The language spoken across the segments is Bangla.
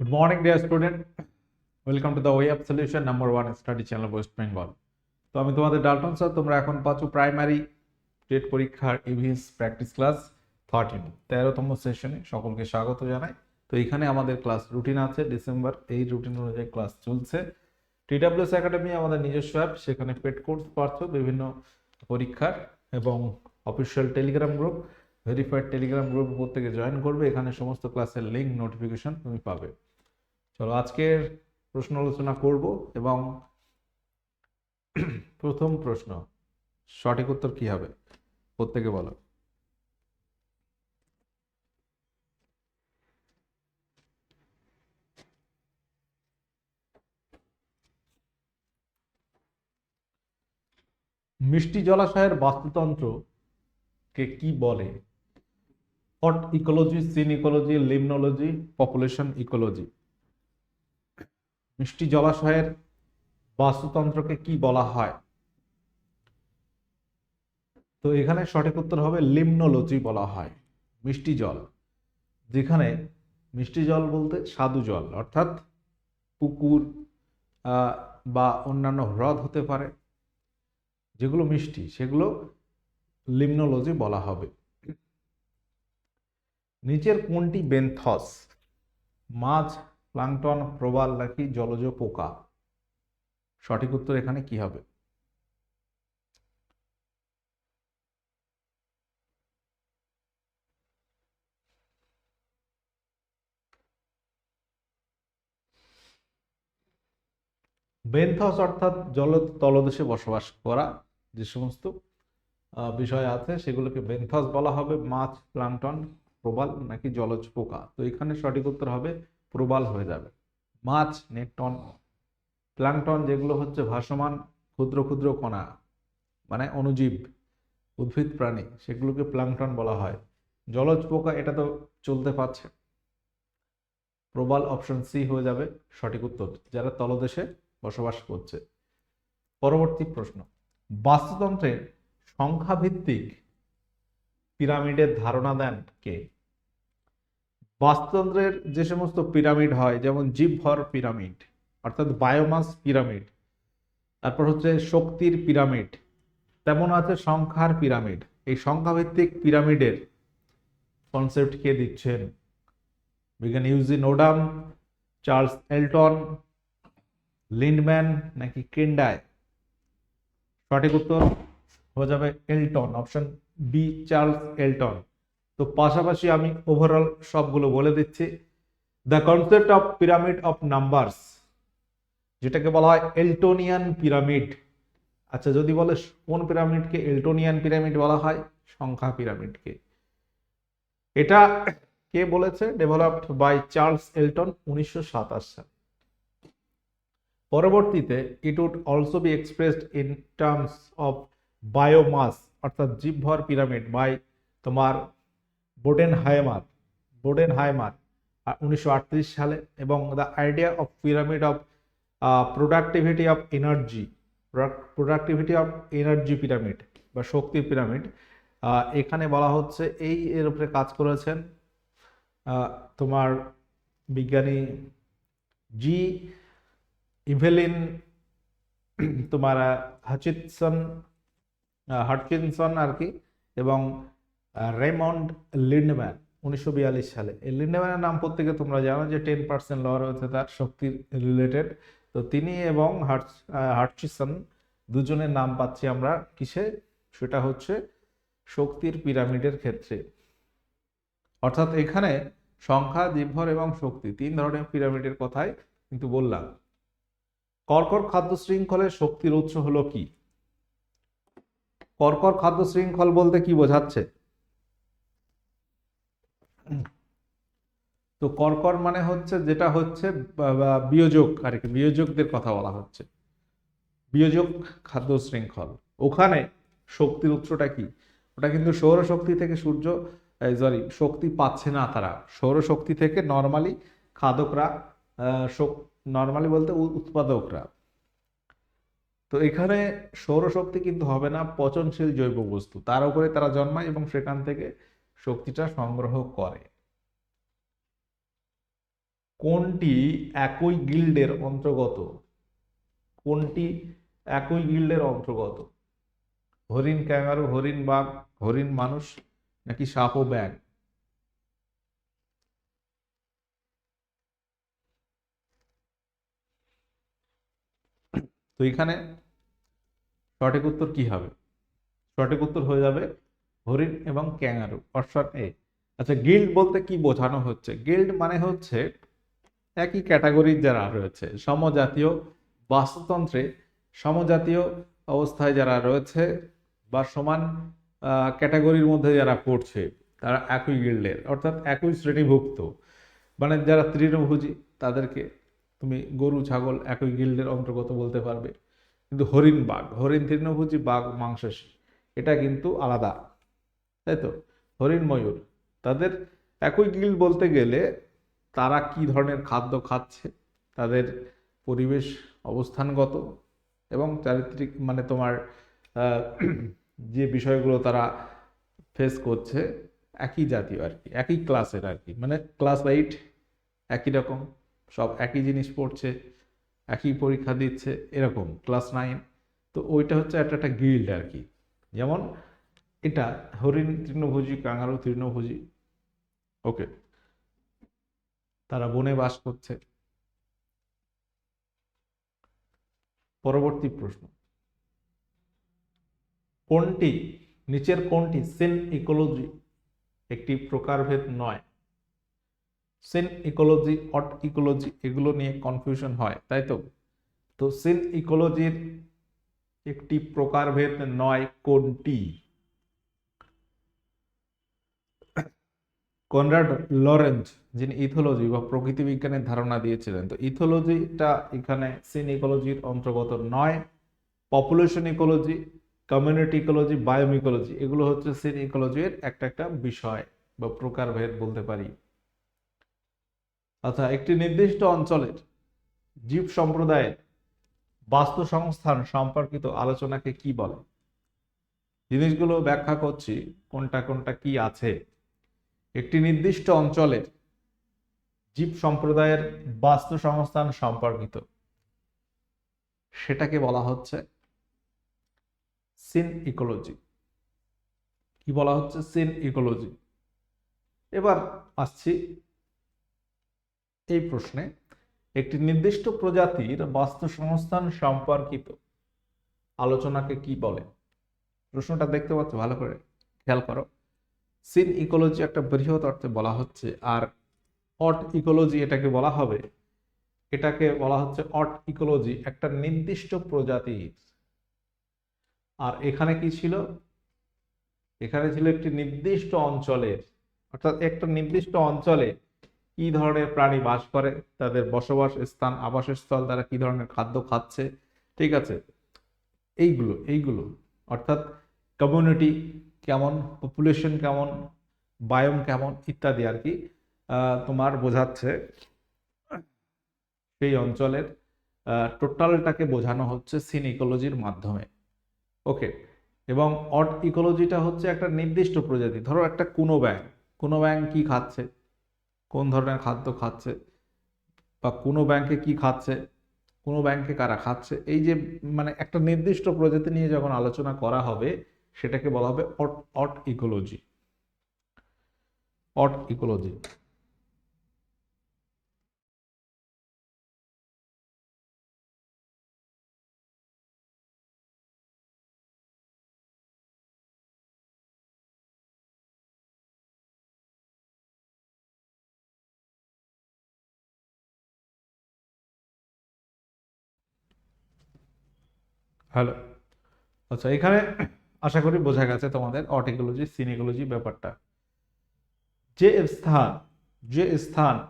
Good morning, dear student. Welcome to the Way Up Solution number one study channel West Bengal. তো আমি তোমাদের ডালটন স্যার তোমরা এখন পাচ্ছ প্রাইমারি টেট পরীক্ষার ইভিএস প্র্যাকটিস ক্লাস থার্টিন তেরোতম সেশনে সকলকে স্বাগত জানাই তো এখানে আমাদের ক্লাস রুটিন আছে ডিসেম্বর এই রুটিন অনুযায়ী ক্লাস চলছে টিডাব্লিউএস একাডেমি আমাদের নিজস্ব অ্যাপ সেখানে পেড কোর্স পাচ্ছ বিভিন্ন পরীক্ষার এবং official Telegram group verified Telegram group প্রত্যেকে জয়েন করবে এখানে সমস্ত ক্লাসের লিঙ্ক নোটিফিকেশন তুমি পাবে চলো, আজকের প্রশ্ন আলোচনা করব এবং প্রথম প্রশ্ন, সঠিক উত্তর কি হবে? প্রত্যেকে বলো। মিষ্টি জলাশয়ের বাস্তুতন্ত্রকে কি বলে? Autecology synecology limnology population ecology মিষ্টি জলাশয়ের বাস্তুতন্ত্রকে কি বলা হয়? তো এখানে সঠিক উত্তর হবে লিমনোলজি বলা হয়, মিষ্টি জল। যেখানে মিষ্টি জল বলতে স্বাদু জল, অর্থাৎ পুকুর বা অন্যান্য হ্রদ হতে পারে। যেগুলো মিষ্টি, সেগুলো লিমনোলজি বলা হবে। নিচের কোনটি বেন্থস? মাছ প্লাংটন, প্রবাল নাকি জলজ পোকা? সঠিক উত্তর এখানে কি হবে? বেন্থস অর্থাৎ জল তলদেশে বসবাস করা যে সমস্ত বিষয় আছে, সেগুলোকে বেন্থস বলা হবে। মাছ, প্লাংটন, প্রবাল নাকি জলজ পোকা? তো এখানে সঠিক উত্তর হবে প্রবাল হয়ে যাবে। মাছ নেটন প্লাংটন যেগুলো হচ্ছে ভাসমান, ক্ষুদ্র ক্ষুদ্র কণা মানে অণুজীব উদ্ভিদ প্রাণী, সেগুলোকে প্লাংটন বলা হয়। জলজ পোকা এটা তো চলতে পারছে। প্রবাল অপশন সি হয়ে যাবে, সঠিক উত্তর, যারা তলদেশে বসবাস করছে। পরবর্তী প্রশ্ন, বাস্তুতন্ত্রের সংখ্যাভিত্তিক পিরামিডের ধারণা দেন কে? বাস্তুতন্ত্রের যে সমস্ত পিরামিড হয়, যেমন জীবভর পিরামিড, অর্থাৎ বায়োমাস পিরামিড, তারপর হচ্ছে শক্তির পিরামিড, তেমন আছে সংখ্যার পিরামিড। এই সংখ্যাভিত্তিক পিরামিডের কনসেপ্ট কে দিচ্ছেন বিজ্ঞানী Eugene Odum Charles Elton Lindemann নাকি কেন্ডায় সঠিক উত্তর হয়ে যাবে Elton option B Charles Elton তো পাশাপাশি আমি ওভারঅল সবগুলো বলে দিচ্ছি। The concept of pyramid of numbers যেটাকে বলা হয় এলটোনিয়ান পিরামিড আচ্ছা যদি বলে কোন পিরামিডকে এলটোনিয়ান পিরামিড বলা হয়? সংখ্যা পিরামিডকে এটা কে বলেছে? ডেভেলপড বাই চার্লস এলটন উনিশশো সালে। পরবর্তীতে it would also be expressed in terms of biomass অর্থাৎ জীবভর পিরামিড বাই তোমার বোডেন হাইমার বোডেন হাইমার উনিশশো সালে এবং the idea of pyramid of productivity of energy productivity of energy pyramid বা শক্তির পিরামিড এখানে বলা হচ্ছে এই এর উপরে কাজ করেছেন তোমার বিজ্ঞানী জি ইভেলিন তোমার হাচিনসন হাটকিনসন আর কি, এবং রেমন্ড লিন্ডম্যান উনিশশো বিয়াল্লিশ সালে। এই লিন্ডম্যানের নাম প্রত্যেকে তোমরা জানো যে টেন পার্সেন্ট লওয়ার রয়েছে তার শক্তির রিলেটেড। তো তিনি এবং হার্ট হার্টচিসন দুজনের নাম পাচ্ছি আমরা কিসে? সেটা হচ্ছে শক্তির পিরামিডের ক্ষেত্রে। অর্থাৎ এখানে সংখ্যা জীবভর এবং শক্তি, তিন ধরনের পিরামিডের কথাই কিন্তু বললাম। কর্কর খাদ্য শৃঙ্খলের শক্তির উৎস হলো কি? কর্কর খাদ্য শৃঙ্খল বলতে কি বোঝাচ্ছে? তো কর্কর মানে হচ্ছে যেটা হচ্ছে বিয়োজক আর কি, বিয়োজকদের কথা বলা হচ্ছে। বিয়োজক খাদ্য শৃঙ্খল। ওখানে শক্তির উৎসটা কি? ওটা কিন্তু সৌরশক্তি থেকে সূর্য সরি শক্তি পাচ্ছে না তারা। সৌরশক্তি থেকে নর্মালি খাদকরা নর্মালি বলতে উৎপাদকরা। তো এখানে সৌরশক্তি কিন্তু হবে না পচনশীল জৈব বস্তু। তার উপরে তারা জন্মায় এবং সেখান থেকে শক্তিটা সংগ্রহ করে। কোনটি একই গিল্ডের অন্তর্গত? কোনটি একই গিল্ডের অন্তর্গত? হরিণ ক্যাঙ্গারু, হরিণ বাঘ, হরিণ মানুষ নাকি সাপ ও ব্যাগ তো এখানে সঠিক উত্তর কি হবে? সঠিক উত্তর হয়ে যাবে হরিণ এবং ক্যাঙ্গারু অপশন এ আচ্ছা গিল্ড বলতে কি বোঝানো হচ্ছে? গিল্ড মানে হচ্ছে একই ক্যাটাগরির যারা রয়েছে, সমজাতীয় বাস্তুতন্ত্রে সমজাতীয় অবস্থায় যারা রয়েছে বা সমান ক্যাটাগরির মধ্যে যারা পড়ছে, তারা একই গিল্ডের অর্থাৎ একই শ্রেণীভুক্ত। মানে যারা তৃণভোজী, তাদেরকে তুমি গরু, ছাগল একই গিল্ডের অন্তর্গত বলতে পারবে। কিন্তু হরিণ বাঘ, হরিণ, তৃণভোজী, বাঘ, মাংসাশী, এটা কিন্তু আলাদা। তাই তো? হরিণ ময়ূর। তাদের একই গিল্ড বলতে গেলে তারা কি ধরনের খাদ্য খাচ্ছে, তাদের পরিবেশ অবস্থানগত এবং চারিত্রিক মানে তোমার যে বিষয়গুলো তারা ফেস করছে একই জাতীয় আর কি, একই ক্লাসের আর কি। মানে ক্লাস এইট একই রকম, সব একই জিনিস পড়ছে, একই পরীক্ষা দিচ্ছে, এরকম ক্লাস নাইন তো ওইটা হচ্ছে একটা একটা গিল্ড আর কি। যেমন এটা হরিণ তৃণভোজী কাঙ্গারু তৃণভোজী। ওকে। তারা বনে বাস করছে। পরবর্তী প্রশ্ন। কোনটি নিচের কোনটি সেন ইকোলজি একটি প্রকারভেদ নয়? সেন ইকোলজি অট ইকোলজি এগুলো নিয়ে কনফিউশন হয় তাই তো? তো সেন ইকোলজির একটি প্রকারভেদ নয় কোনটি? কনরাড লরেঞ্জ, যিনি ইথোলজি বা প্রকৃতি বিজ্ঞানের ধারণা দিয়েছিলেন। তো ইথোলজিটা এখানে সিন ইকোলজির অন্তর্গত নয়। Population ecology, community ecology, biome ecology, এগুলো হচ্ছে সিন ইকোলজির একটা একটা বিষয় বা প্রকারভেদ বলতে পারি। আচ্ছা একটি নির্দিষ্ট অঞ্চলের জীব সম্প্রদায়ের বাস্তু সংস্থান সম্পর্কিত আলোচনাকে কি বলে? জিনিসগুলো ব্যাখ্যা করছি, কোনটা কোনটা কি আছে। একটি নির্দিষ্ট অঞ্চলের জীব সম্প্রদায়ের বাস্তু সংস্থান সম্পর্কিত। সেটাকে বলা হচ্ছে সিন ইকোলজি। কি বলা হচ্ছে সিন ইকোলজি? এবার আসছি এই প্রশ্নে। একটি নির্দিষ্ট প্রজাতির বাস্তু সংস্থান সম্পর্কিত আলোচনাকে কি বলে? প্রশ্নটা দেখতে পাচ্ছ, ভালো করে খেয়াল করো। সিন ইকোলজি একটা বৃহৎ অর্থে বলা হচ্ছে, আর অট ইকোলজি এটাকে বলা হবে, এটাকে বলা হচ্ছে অট ইকোলজি একটা নির্দিষ্ট প্রজাতির আর এখানে কি ছিল? এখানে ছিল একটি নির্দিষ্ট অঞ্চলের অর্থাৎ একটা নির্দিষ্ট অঞ্চলে কি ধরনের প্রাণী বাস করে, তাদের বসবাস স্থান, আবাসস্থল, তারা কি ধরনের খাদ্য খাচ্ছে, ঠিক আছে? এইগুলো এইগুলো, অর্থাৎ কমিউনিটি কেমন পপুলেশন কেমন বায়োম কেমন ইত্যাদি আর কি তোমার বোঝাচ্ছে। সেই অঞ্চলের টোটালটাকে বোঝানো হচ্ছে সিন ইকোলজির মাধ্যমে। ওকে এবং অট ইকোলজিটা হচ্ছে একটা নির্দিষ্ট প্রজাতি। ধরো একটা কোনো ব্যাং কোনো ব্যাং কি খাচ্ছে? কোন ধরনের খাদ্য খাচ্ছে? বা কোনো ব্যাংকে কি খাচ্ছে? কোনো ব্যাংকে কারা খাচ্ছে? এই যে মানে একটা নির্দিষ্ট প্রজাতি নিয়ে যখন আলোচনা করা হবে সেটাকে বলা হবে aut autecology. Autecology. Hello. আচ্ছা এখানে আশা করি বোঝা গেছে তোমাদের অটিকোলজি, সিনিকোলজি ব্যাপারটা। যে স্থান যে স্থান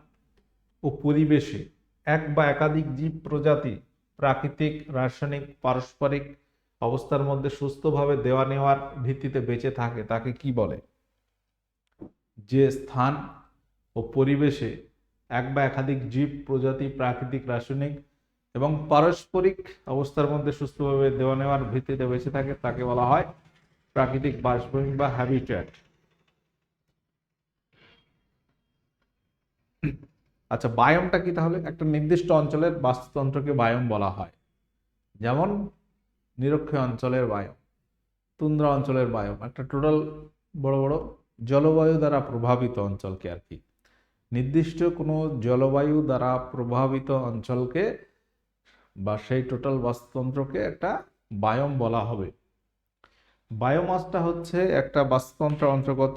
ও পরিবেশে এক বা একাধিক জীব প্রজাতি প্রাকৃতিক, রাসায়নিক, পারস্পরিক অবস্থার মধ্যে সুস্থভাবে দেওয়া নেওয়ার ভিত্তিতে বেঁচে থাকে, তাকে কি বলে? যে স্থান ও পরিবেশে এক বা একাধিক জীব প্রজাতি প্রাকৃতিক, রাসায়নিক এবং পারস্পরিক অবস্থার মধ্যে সুস্থভাবে দেওয়া নেওয়ার ভিত্তিতে বেঁচে থাকে, তাকে বলা হয় প্রাকৃতিক বাসভূমি বা হ্যাবিট্যাট। আচ্ছা বায়মটা কি তাহলে? একটা নির্দিষ্ট অঞ্চলের বাস্তুতন্ত্রকে বায়ম বলা হয়। যেমন নিরক্ষ অঞ্চলের বায়ম, তুন্দ্রা অঞ্চলের বায়ম, একটা টোটাল বড় বড় জলবায়ু দ্বারা প্রভাবিত অঞ্চলকে আর কি। নির্দিষ্ট কোনো জলবায়ু দ্বারা প্রভাবিত অঞ্চলকে বা সেই টোটাল বাস্তুতন্ত্রকে একটা বায়ম বলা হবে। বায়োমাসটা হচ্ছে একটা বাস্তুতন্ত্র অন্তর্গত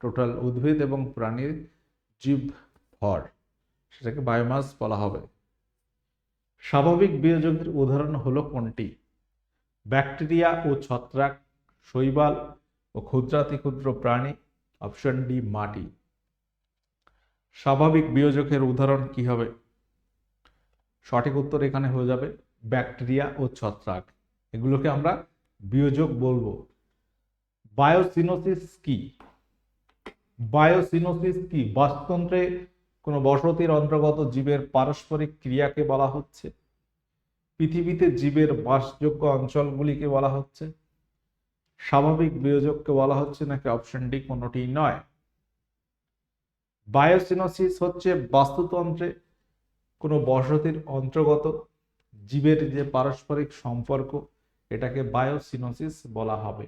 টোটাল উদ্ভিদ এবং প্রাণীর জীব ভর, সেটাকে বায়োমাস বলা হবে। স্বাভাবিক বিয়োজকের উদাহরণ হলো কোনটি? ব্যাকটেরিয়া ও ছত্রাক, শৈবাল ও ক্ষুদ্রাতি ক্ষুদ্র প্রাণী, অপশন ডি মাটি। স্বাভাবিক বিয়োজকের উদাহরণ কি হবে? সঠিক উত্তর এখানে হয়ে যাবে ব্যাকটেরিয়া ও ছত্রাক। এগুলোকে আমরা বিয়োজক বলব। বায়োসিনোসিস কি? বায়োসিনোসিস কি? বাস্তুতন্ত্রে কোনো বসতির অন্তর্গত জীবের পারস্পরিক ক্রিয়াকে বলা হচ্ছে? পৃথিবীতে জীবের বাসযোগ্য অঞ্চলগুলিকে বলা হচ্ছে? স্বাভাবিক বিয়োজককে বলা হচ্ছে নাকি অপশন ডি কোনোটি নয়? বায়োসিনোসিস হচ্ছে বাস্তুতন্ত্রে কোনো বসতির অন্তর্গত, জীবের যে পারস্পরিক সম্পর্ক, এটাকে বায়োসিনোসিস বলা হবে।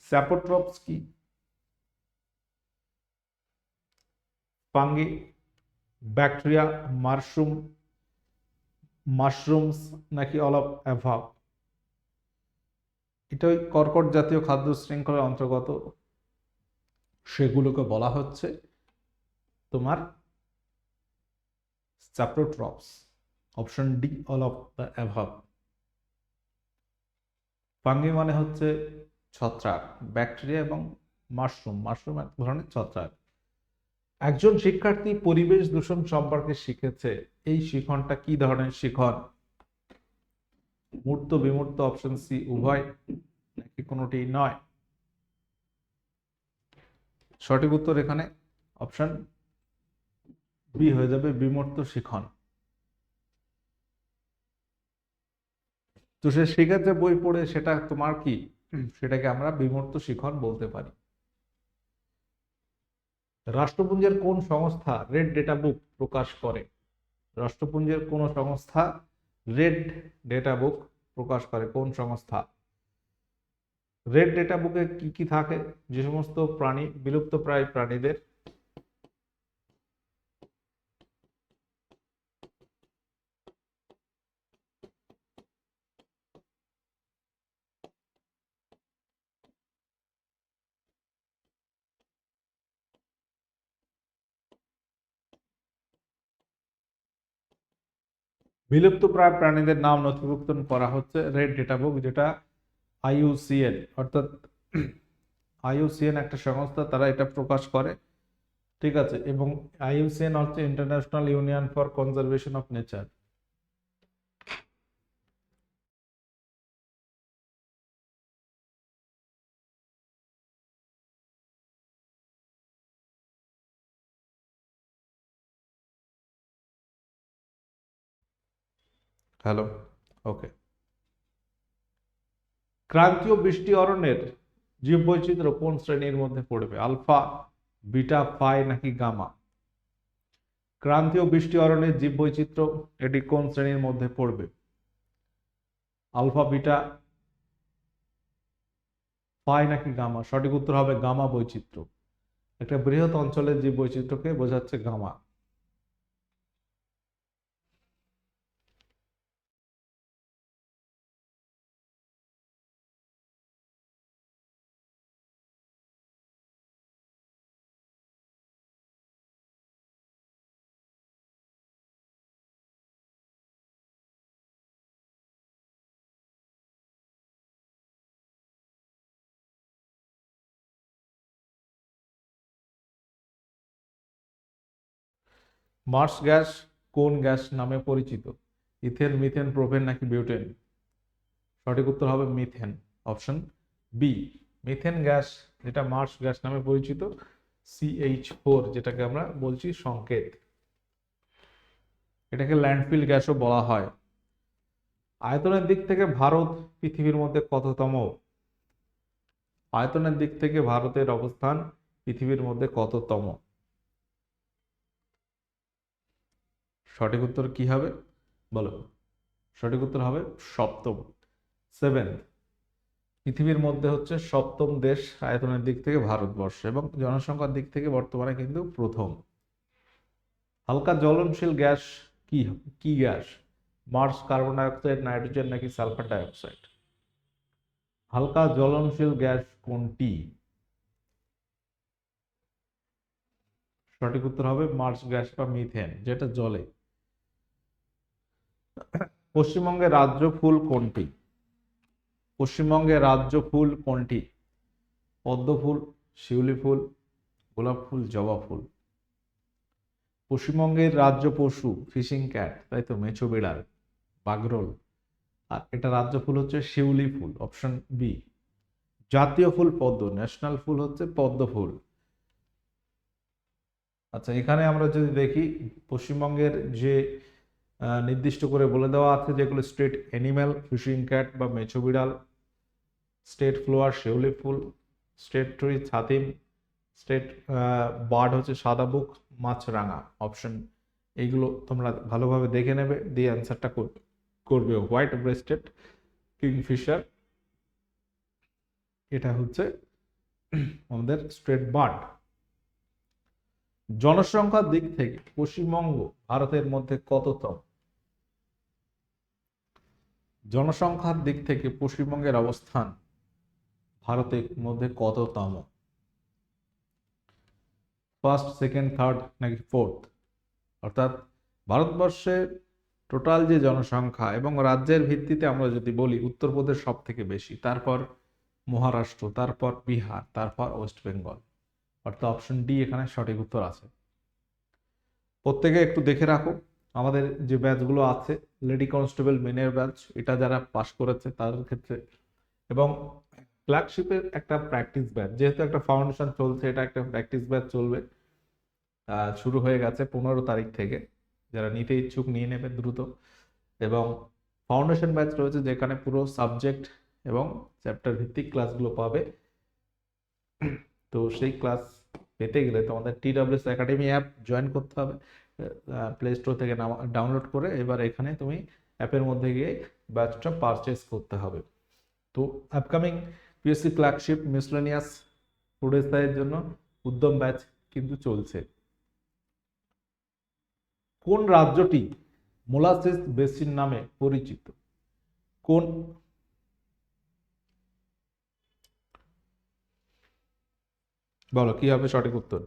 স্যাপোট্রপস কি? ফাঙ্গি, ব্যাকটেরিয়া, মাশরুম, মাশরুমস নাকি অল অফ অ্যাভাব? এটা ওই কর্কট জাতীয় খাদ্য শৃঙ্খলার অন্তর্গত। সেগুলোকে বলা হচ্ছে তোমার saprotrophs option D all of the above fungi মানে হচ্ছে ছত্রাক ব্যাকটেরিয়া এবং মাশরুম মাশরুম এক ধরনের ছত্রাক। একজন শিক্ষার্থী পরিবেশ দূষণ সম্পর্কে শিখেছে, এই শিখনটা কি ধরনের শিখন? মূর্ত বিমূর্ত অপশন সি উভয়, নাকি কোনোটি নয়? সঠিক উত্তর এখানে অপশন বি হয়ে যাবে বিমর্ত শিখন। তো সে শিখেছে বই পড়ে সেটা তোমার কি? সেটাকে আমরা বিমর্ত শিখন বলতে পারি। রাষ্ট্রপুঞ্জের কোন সংস্থা রেড ডেটা বুক প্রকাশ করে? রাষ্ট্রপুঞ্জের কোন সংস্থা রেড ডেটা বুক প্রকাশ করে? কোন সংস্থা? রেড ডেটা বুকে কি কি থাকে? যে সমস্ত প্রাণী বিলুপ্ত প্রায় প্রাণীদের বিলুপ্ত প্রায় প্রাণীদের নাম নথিভুক্ত করা হচ্ছে রেড ডেটা বুক, যেটা আইউসিএন অর্থাৎ আইউসিএন একটা সংস্থা, তারা এটা প্রকাশ করে। ঠিক আছে, এবং আইউসিএন হচ্ছে International Union for Conservation of Nature hello okay ক্রান্তীয় বৃষ্টি অরণ্যের জীববৈচিত্র্য কোন শ্রেণির মধ্যে পড়বে? আলফা, বিটা, ফাই নাকি গামা? ক্রান্তীয় বৃষ্টি অরণ্যের জীববৈচিত্র্য এটি কোন শ্রেণির মধ্যে পড়বে? আলফা, বিটা, ফাই নাকি গামা? সঠিক উত্তর হবে গামা বৈচিত্র্য। একটা বৃহৎ অঞ্চলের জীব বৈচিত্র্যকে বোঝাচ্ছে গামা। মার্স গ্যাস কোন গ্যাস নামে পরিচিত? ইথেন, মিথেন, প্রোপেন নাকি বিউটেন? সঠিক উত্তর হবে methane. Option B, methane gas, যেটা মার্স গ্যাস নামে পরিচিত সিএইচ ফোর, যেটাকে আমরা বলছি সংকেত। এটাকে ল্যান্ডফিল গ্যাসও বলা হয়। আয়তনের দিক থেকে ভারত পৃথিবীর মধ্যে কততম? আয়তনের দিক থেকে ভারতের অবস্থান পৃথিবীর মধ্যে কততম? সঠিক উত্তর কি হবে? বলো। সঠিক উত্তর হবে সপ্তম। সেভেন্থ পৃথিবীর মধ্যে হচ্ছে সপ্তম দেশ আয়তনের দিক থেকে ভারতবর্ষ এবং জনসংখ্যার দিক থেকে বর্তমানে কিন্তু প্রথম। হালকা জ্বলনশীল গ্যাস কি কি gas? Marsh carbon dioxide nitrogen নাকি সালফার ডাইঅক্সাইড হালকা জ্বলনশীল গ্যাস কোনটি? সঠিক উত্তর হবে মার্স গ্যাস বা মিথেন যেটা জলে পশ্চিমবঙ্গের রাজ্য ফুল কোনটি? পশ্চিমবঙ্গের রাজ্য ফুল কোনটি? পদ্ম ফুল, শিউলি ফুল, গোলাপ ফুল, জবা ফুল। পশ্চিমবঙ্গের রাজ্য পশু, ফিশিং ক্যাট, তাই তো মেছো বিড়াল, বাগরোল। আর এটা রাজ্য ফুল হচ্ছে শিউলি ফুল, অপশন বি। জাতীয় ফুল পদ্ম, ন্যাশনাল ফুল হচ্ছে পদ্ম ফুল। আচ্ছা এখানে আমরা যদি দেখি, পশ্চিমবঙ্গের যে নির্দিষ্ট করে বলে দেওয়া আছে যেগুলো স্টেট অ্যানিম্যাল, ফিশিং ক্যাট বা মেছো বিড়াল স্টেট ফ্লোয়ার, শিউলি ফুল স্টেট ট্রি, ছাতিম স্টেট বার্ড হচ্ছে সাদা বুক মাছরাঙা অপশন এইগুলো তোমরা ভালোভাবে দেখে নেবে, দিয়ে অ্যান্সারটা করবে হোয়াইট ব্রেস্টেড কিংফিশার। এটা হচ্ছে আমাদের স্ট্রেট বার্ড। জনসংখ্যার দিক থেকে পশ্চিমবঙ্গ ভারতের মধ্যে কততম? জনসংখ্যার দিক থেকে পশ্চিমবঙ্গের অবস্থান ভারতের মধ্যে কততম? ফার্স্ট সেকেন্ড থার্ড নাকি ফোর্থ অর্থাৎ ভারতবর্ষের টোটাল যে জনসংখ্যা এবং রাজ্যের ভিত্তিতে আমরা যদি বলি, উত্তরপ্রদেশ সব থেকে বেশি, তারপর মহারাষ্ট্র, তারপর বিহার, তারপর ওয়েস্ট বেঙ্গল। অর্থাৎ অপশন ডি এখানে সঠিক উত্তর আছে। প্রত্যেকে একটু দেখে রাখো, আমাদের যে ব্যাচগুলো আছে লেডি কনস্টেবল মেনের ব্যাচ, এটা যারা পাশ করেছে তাদের ক্ষেত্রে। এবং ফ্ল্যাগশিপের একটা প্র্যাকটিস ব্যাচ, যেহেতু একটা ফাউন্ডেশন চলছে, এটা একটা প্র্যাকটিস ব্যাচ চলবে। শুরু হয়ে গেছে পনেরো তারিখ থেকে। যারা নিতে ইচ্ছুক নিয়ে নেবে দ্রুত। এবং ফাউন্ডেশন ব্যাচ রয়েছে যেখানে পুরো সাবজেক্ট এবং চ্যাপ্টার ভিত্তিক ক্লাসগুলো পাবে। তো সেই ক্লাস পেতে গেলে তোমাদের T WS academy app join করতে হবে প্লে স্টোর থেকে ডাউনলোড করে এবার এখানে তুমি অ্যাপের মধ্যে গিয়ে ব্যাচটা পারচেস করতে হবে। তো upcoming PSC flagship miscellaneous food এর জন্য উদ্যম ব্যাচ কিন্তু চলছে। কোন রাজ্যটি মোলাসিস বেসিন নামে পরিচিত? কোন বলো, কি হবে সঠিক উত্তর?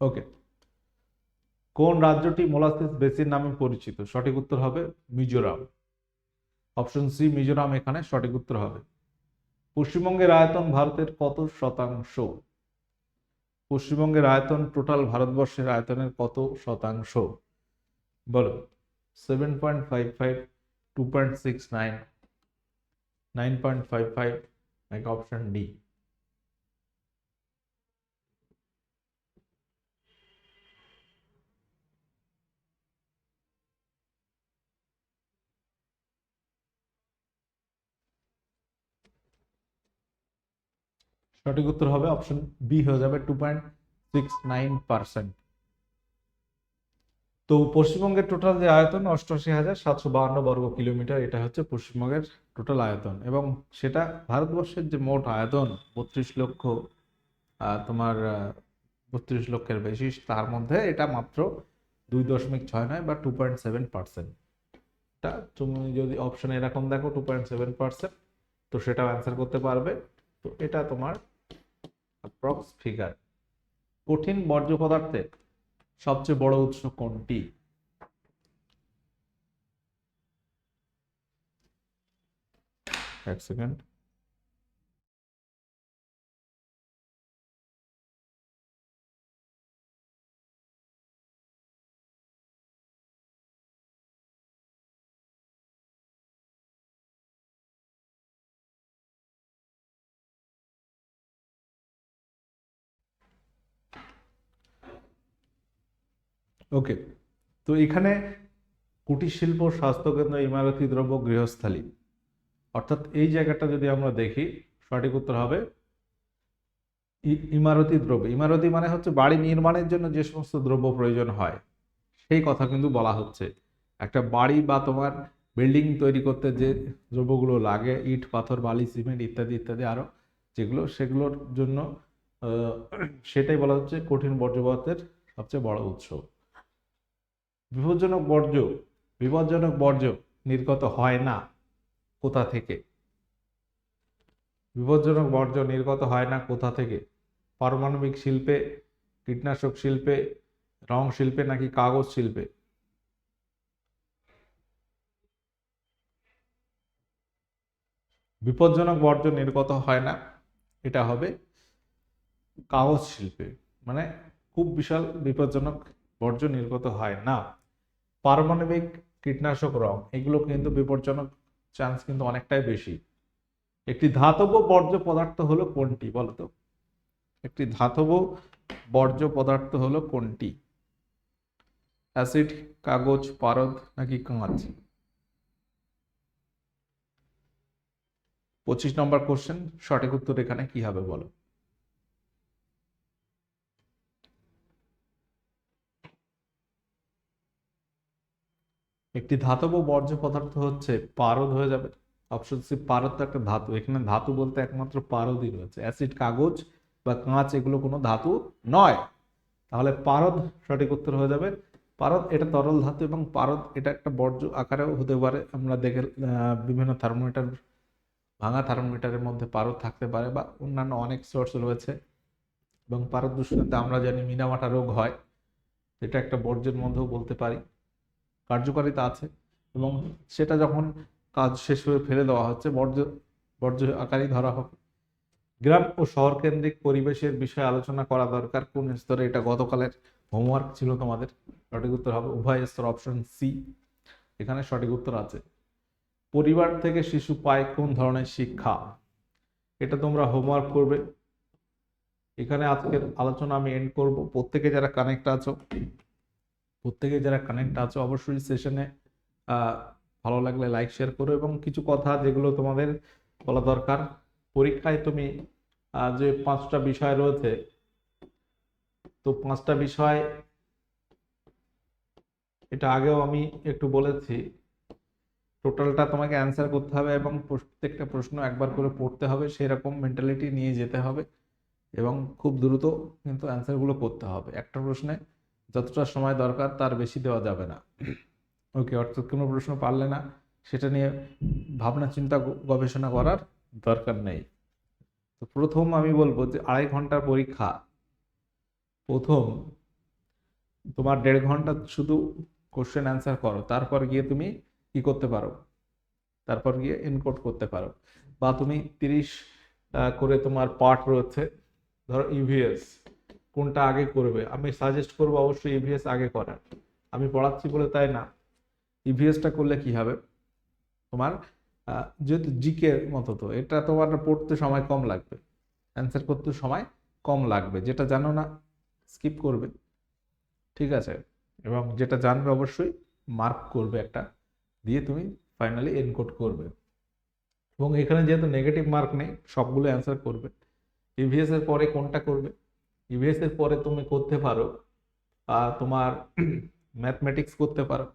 ওকে। কোন রাজ্যটি মোলাসেস বেসিন নামে পরিচিত? সঠিক উত্তর হবে মিজোরাম। অপশন সি, মিজোরাম, এখানে সঠিক উত্তর হবে। পশ্চিমবঙ্গের আয়তন ভারতের কত শতাংশ? পশ্চিমবঙ্গের আয়তন টোটাল ভারতবর্ষের আয়তনের কত শতাংশ? বলো। Seven point five five two point six nine nine point five five এক অপশন ডি সঠিক উত্তর হবে অপশন বি হয়ে যাবে two point six nine percent তো পশ্চিমবঙ্গের টোটাল যে আয়তন, অষ্টআশি হাজার সাতশো বাহান্ন বর্গ কিলোমিটার, এটা হচ্ছে পশ্চিমবঙ্গের টোটাল আয়তন। এবং সেটা ভারতবর্ষের যে মোট আয়তন, বত্রিশ লক্ষ তোমার বত্রিশ লক্ষের বেশি, তার মধ্যে এটা মাত্র দুই দশমিক ছয় নয় বা টু পয়েন্ট সেভেন পার্সেন্ট এটা তুমি যদি অপশন এরকম দেখো টু পয়েন্ট সেভেন পার্সেন্ট তো সেটাও অ্যান্সার করতে পারবে। তো এটা তোমার অ্যাপ্রক্স ফিগার কঠিন বর্জ্য পদার্থের সবচেয়ে বড় উৎস কোনটি? এক সেকেন্ড ওকে তো এখানে কুটির শিল্প স্বাস্থ্যকেন্দ্র ইমারতি দ্রব্য, গৃহস্থালী। অর্থাৎ এই জায়গাটা যদি আমরা দেখি, সঠিক উত্তর হবে ইমারতি দ্রব্য। ইমারতি মানে হচ্ছে বাড়ি নির্মাণের জন্য যে সমস্ত দ্রব্য প্রয়োজন হয়, সেই কথা কিন্তু বলা হচ্ছে। একটা বাড়ি বা তোমার বিল্ডিং তৈরি করতে যে দ্রব্যগুলো লাগে, ইট, পাথর, বালি, সিমেন্ট ইত্যাদি ইত্যাদি আরও যেগুলো, সেগুলোর জন্য সেটাই বলা হচ্ছে কঠিন বর্জ্য সবচেয়ে বড় উৎস। বিপজ্জনক বর্জ্য বিপজ্জনক বর্জ্য নির্গত হয় না। কোথা থেকে? বিপজ্জনক বর্জ্য নির্গত হয় না কোথা থেকে? পারমাণবিক শিল্পে, কীটনাশক শিল্পে, রং শিল্পে নাকি কাগজ শিল্পে? বিপজ্জনক বর্জ্য নির্গত হয় না, এটা হবে কাগজ শিল্পে। মানে খুব বিশাল বিপজ্জনক বর্জ্য নির্গত হয় না। পারমাণবিক কীটনাশক রং, এগুলো কিন্তু বিপজ্জনক চান্স কিন্তু অনেকটাই বেশি। একটি ধাতব বর্জ্য পদার্থ হলো কোনটি বলতো একটি ধাতব বর্জ্য পদার্থ হলো কোনটি? অ্যাসিড, কাগজ, পারদ নাকি কাঁচ? পঁচিশ নম্বর কোশ্চেন সঠিক উত্তর এখানে কি হবে বলো? একটি ধাতব বর্জ্য পদার্থ হচ্ছে পারদ হয়ে যাবে। অপশন সি পারদ তো একটা ধাতু। এখানে ধাতু বলতে একমাত্র পারদই রয়েছে। অ্যাসিড কাগজ বা কাঁচ এগুলো কোনো ধাতু নয়। তাহলে পারদ সঠিক উত্তর হয়ে যাবে। পারদ এটা তরল ধাতু এবং পারদ এটা একটা বর্জ্য আকারেও হতে পারে। আমরা দেখে বিভিন্ন থার্মোমিটার, ভাঙা থার্মোমিটারের মধ্যে পারদ থাকতে পারে বা অন্যান্য অনেক সোর্স রয়েছে। এবং পারদ দূষণেতে আমরা জানি, মিনামাটা রোগ হয়। এটা একটা বর্জ্যের মধ্যেও বলতে পারি। কার্যকারিতা আছে এবং সেটা যখন কাজ শেষ হয়ে ফেলে দেওয়া হচ্ছে, বর্জ্য বর্জ্য আকারেই ধরা হবে গ্রাম ও শহর কেন্দ্রিক পরিবেশের বিষয়ে আলোচনা করা দরকার। কোন স্তরে এটা গতকালের হোমওয়ার্ক ছিল তোমাদের? সঠিক উত্তর হবে উভয় স্তর অপশন সি এখানে সঠিক উত্তর আছে। পরিবার থেকে শিশু পায় কোন ধরনের শিক্ষা? এটা তোমরা হোমওয়ার্ক করবে। এখানে আজকের আলোচনা আমি এন্ড করব। প্রত্যেকে যারা কানেক্ট আছো প্রত্যেকে যারা কানেক্ট আছো, অবশ্যই সেশনে ভালো লাগলে লাইক শেয়ার করো এবং কিছু কথা যেগুলো তোমাদের বলা দরকার। পরীক্ষায় তুমি যে পাঁচটা বিষয় রয়েছে, তো পাঁচটা বিষয় এটা আগেও আমি একটু বলেছি। টোটালটা তোমাকে অ্যান্সার করতে হবে এবং প্রত্যেকটা প্রশ্ন একবার করে পড়তে হবে, সেরকম মেন্টালিটি নিয়ে যেতে হবে এবং খুব দ্রুত কিন্তু অ্যান্সারগুলো করতে হবে। একটা প্রশ্নে যতটা সময় দরকার তার বেশি দেওয়া যাবে না। ওকে, অর্থাৎ কোনো প্রশ্ন পারলে না, সেটা নিয়ে ভাবনা চিন্তা গবেষণা করার দরকার নেই। তো প্রথম আমি বলব যে আড়াই ঘণ্টার পরীক্ষা। প্রথম তোমার দেড় ঘণ্টা শুধু কোশ্চেন অ্যান্সার করো, তারপর গিয়ে তুমি কি করতে পারো? তারপর গিয়ে এনকোড করতে পারো। বা তুমি তিরিশ করে তোমার পার্ট রয়েছে, ধরো ইভিএস কোনটা আগে করবে? আমি সাজেস্ট করব অবশ্যই ইভিএস আগে করার। আমি পড়াচ্ছি বলে তাই না? ইভিএসটা করলে কি হবে? তোমার যেহেতু জিকে মতো তো, এটা তোমার পড়তে সময় কম লাগবে। অ্যান্সার করতে সময় কম লাগবে। যেটা জানো না স্কিপ করবে। ঠিক আছে? এবং যেটা জানবে অবশ্যই মার্ক করবে একটা। দিয়ে তুমি ফাইনালি এনকোড করবে। এবং এখানে যেহেতু নেগেটিভ মার্ক নেই, সবগুলো অ্যান্সার করবে। ইভিএস এর পরে কোনটা করবে? ইভিএস এর পরে তুমি করতে পারো তোমার ম্যাথমেটিক্স করতে পারো।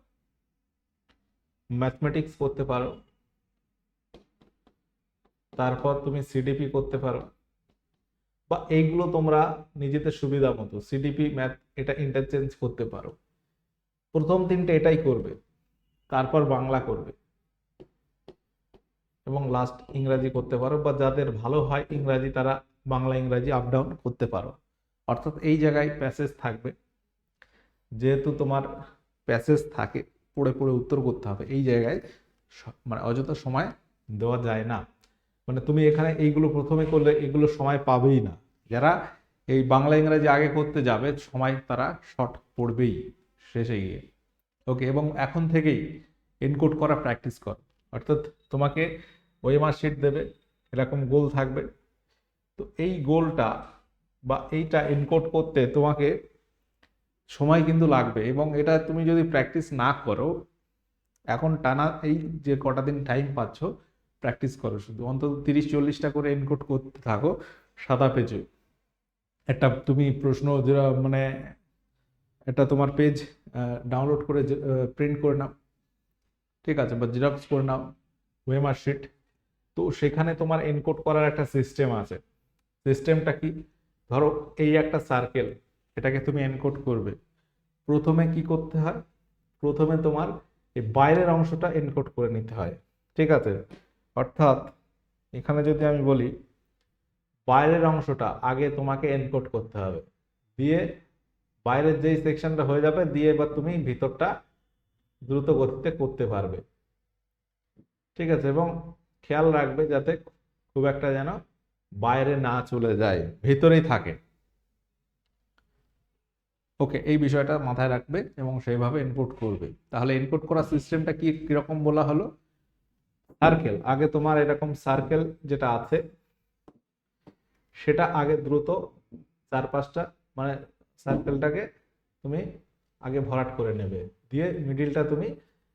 ম্যাথমেটিক্স করতে পারো। তারপর তুমি সিডিপি করতে পারো। বা এইগুলো তোমরা নিজেদের সুবিধা মতো সিডিপি ম্যাথ এটা ইন্টারচেঞ্জ করতে পারো। প্রথম তিনটে এটাই করবে, তারপর বাংলা করবে। এবং লাস্ট ইংরাজি করতে পারো বা যাদের ভালো হয় ইংরাজি তারা বাংলা ইংরাজি আপ ডাউন করতে পারো। অর্থাৎ এই জায়গায় প্যাসেজ থাকবে। যেহেতু তোমার প্যাসেজ থাকে, পড়ে পড়ে উত্তর করতে হবে। এই জায়গায় মানে অযথা সময় দেওয়া যায় না। মানে তুমি এখানে এইগুলো প্রথমে করলে এগুলো সময় পাবেই না। যারা এই বাংলা ইংরাজি আগে করতে যাবে, সময় তারা শর্ট পড়বেই শেষে গিয়ে। ওকে এবং এখন থেকেই এনকোড করা প্র্যাকটিস কর। অর্থাৎ তোমাকে ওই মার্কশিট দেবে, এরকম গোল থাকবে। তো এই গোলটা বা এইটা এনকোড করতে তোমাকে সময় কিন্তু লাগবে এবং এটা তুমি যদি প্র্যাকটিস না করো, এখন টানা এই যে কটা দিন টাইম পাচ্ছ প্র্যাকটিস করো শুধু। অন্তত তিরিশ চল্লিশটা করে এনকোড করতে থাকো সাদা পেজে একটা তুমি প্রশ্ন যেটা মানে এটা তোমার পেজ ডাউনলোড করে প্রিন্ট করে নাও। ঠিক আছে? বা জেরক্স করে নাও ওয়েমার শিট তো সেখানে তোমার এনকোড করার একটা সিস্টেম আছে। সিস্টেমটা কি? ধরো এই একটা সার্কেল এটাকে তুমি এনকোড করবে। প্রথমে কি করতে হয়? প্রথমে তোমার এই বাইরের অংশটা এনকোড করে নিতে হয়, ঠিক আছে? অর্থাৎ এখানে যদি আমি বলি, বাইরের অংশটা আগে তোমাকে এনকোড করতে হবে। দিয়ে বাইরের যেই সেকশনটা হয়ে যাবে, দিয়ে এবার তুমি ভিতরটা দ্রুত গতিতে করতে পারবে। ঠিক আছে? এবং খেয়াল রাখবে যাতে খুব একটা যেন বাইরে না চলে যায় ভেতরেই থাকে। ওকে এই বিষয়টা মাথায় রাখবে এবং সেইভাবে ইনপুট করবে। তাহলে ইনপুট করার সিস্টেমটা কি কীরকম বলা হলো? সার্কেল আগে তোমার এরকম সার্কেল যেটা আছে সেটা আগে দ্রুত চার পাঁচটা মানে সার্কেলটাকে তুমি আগে ভরাট করে নেবে। দিয়ে মিডিলটা তুমি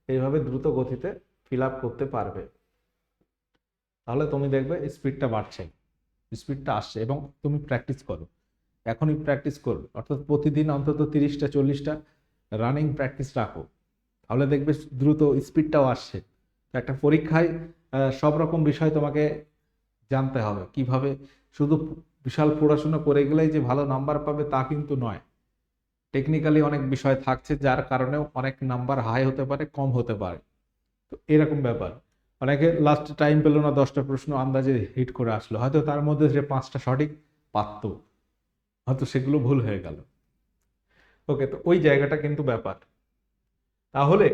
এইভাবে দ্রুত গতিতে ফিল আপ করতে পারবে। তাহলে তুমি দেখবে স্পিডটা বাড়ছে। স্পিডটা আসছে এবং তুমি প্র্যাকটিস করো। এখনই প্র্যাকটিস করো। অর্থাৎ প্রতিদিন অন্তত তিরিশটা, চল্লিশটা রানিং প্র্যাকটিস রাখো। তাহলে দেখবে দ্রুত স্পিডটাও আসছে। একটা পরীক্ষায় সব রকম বিষয় তোমাকে জানতে হবে। কীভাবে? শুধু বিশাল পড়াশোনা করে গেলেই যে ভালো নাম্বার পাবে তা কিন্তু নয়। টেকনিক্যালি অনেক বিষয় থাকছে যার কারণেও অনেক নাম্বার হাই হতে পারে, কম হতে পারে। তো এরকম ব্যাপার। অনেকে লাস্ট টাইম পেল না, দশটা প্রশ্ন আন্দাজে হিট করে আসলো। হয়তো তার মধ্যে যে পাঁচটা সঠিক পারতো হয়তো সেগুলো ভুল হয়ে গেল। ওকে তো ওই জায়গাটা কিন্তু ব্যাপার। তাহলে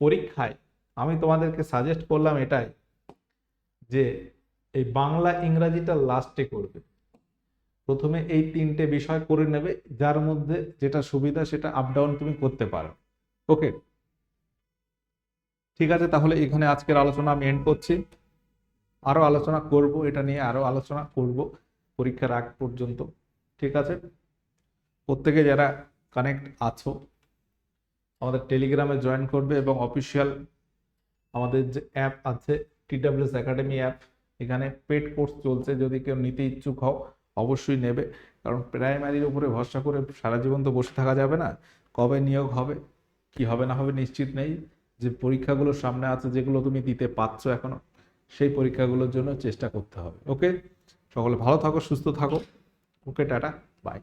পরীক্ষায় আমি তোমাদেরকে সাজেস্ট করলাম এটাই যে এই বাংলা ইংরাজিটা লাস্টে করবে। প্রথমে এই তিনটে বিষয় করে নেবে, যার মধ্যে যেটা সুবিধা সেটা আপ ডাউন তুমি করতে পারো। ওকে ঠিক আছে, তাহলে এখানে আজকের আলোচনা আমি এন্ড করছি। আরও আলোচনা করব, এটা নিয়ে আরও আলোচনা করব পরীক্ষার আগ পর্যন্ত, ঠিক আছে? প্রত্যেকে যারা কানেক্ট আছো, আমাদের টেলিগ্রামে জয়েন করবে এবং অফিসিয়াল আমাদের যে অ্যাপ আছে টিডাব্লিউএস একাডেমি অ্যাপ এখানে পেড কোর্স চলছে, যদি কেউ নিতে ইচ্ছুক হও, অবশ্যই নেবে। কারণ প্রাইমারির উপরে ভরসা করে সারা জীবন তো বসে থাকা যাবে না, কবে নিয়োগ হবে, কি হবে না হবে নিশ্চিত নেই। যে পরীক্ষাগুলো সামনে আছে, যেগুলো তুমি দিতে পারছ এখনও, সেই পরীক্ষাগুলোর জন্য চেষ্টা করতে হবে। ওকে? সকলে ভালো থাকো, সুস্থ থাকো। Okay, tata, bye.